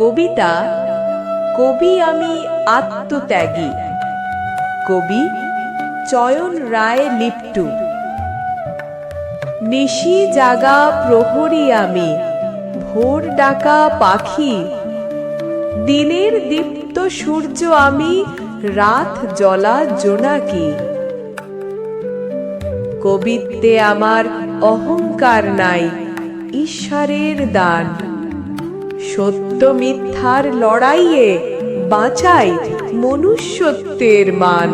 কবিতা, কবি আমি আত্মত্যাগী। কবি চয়ন রায় লিপ্টু। নিশি জাগা প্রহরী আমি, ভোর ডাকা পাখি। দিনের দীপ্ত সূর্য আমি, রাত জলা জোনাকি। কবিত্বে আমার অহংকার নাই, ঈশ্বরের দান। সত্য মিথ্যার লড়াইয়ে বাঁচাই মনুষ্যত্বের মান।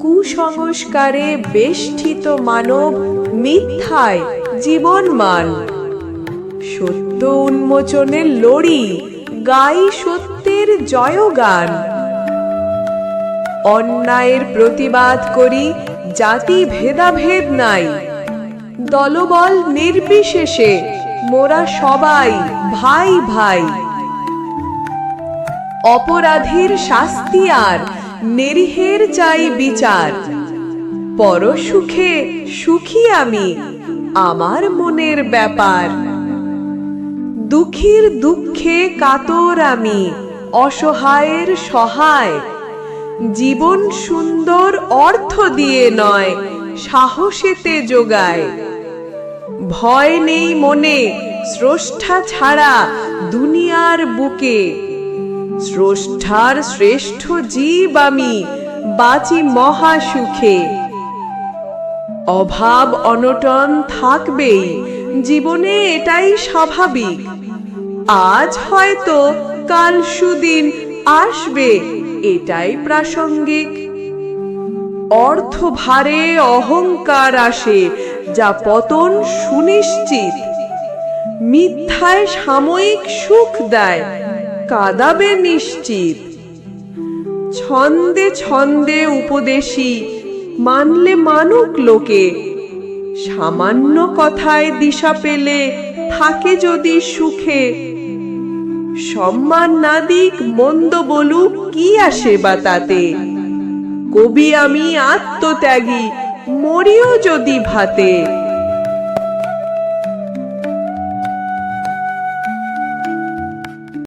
কুসংস্কারে বেষ্টিত মানব মিথ্যায় জীবন মান সত্য উন্মোচনে লড়ি গাই সত্যের জয়গান। অন্যায়ের প্রতিবাদ করি জাতি ভেদাভেদ নাই। দলবল নির্বিশেষে মোরা সবাই ভাই ভাই। অপরাধীর শাস্তি আর নিরীহের চাই বিচার। পর সুখে সুখী আমি আমার মনের ব্যাপার। দুঃখীর দুঃখে কাতর আমি অসহায়ের সহায়। জীবন সুন্দর অর্থ দিয়ে নয়, সাহসেতে যোগায়। ভয় নেই মনে, স্রষ্টা ছাড়া দুনিয়ার বুকে। স্রষ্টার শ্রেষ্ঠ জীব আমি, বাঁচি মহা সুখে অভাব অনটন থাকবেই, জীবনে এটাই স্বাভাবিক। আজ হয়তো কাল সুদিন আসবে, এটাই প্রাসঙ্গিক। অর্থ ভারে অহংকার আসে যা পতন সুনিশ্চিত। মিথ্যায় সাময়িক সুখ দেয়, কাদাবে নিশ্চিত। ছন্দে ছন্দে উপদেশী, মানলে মানুক লোকে। সামান্য কথায় দিশা পেলে থাকে যদি সুখে। সম্মান না দিক মন্দ বলুক কি আসে বা তাতে? কবি আমি আত্মত্যাগী মরিও যদি ভাতে।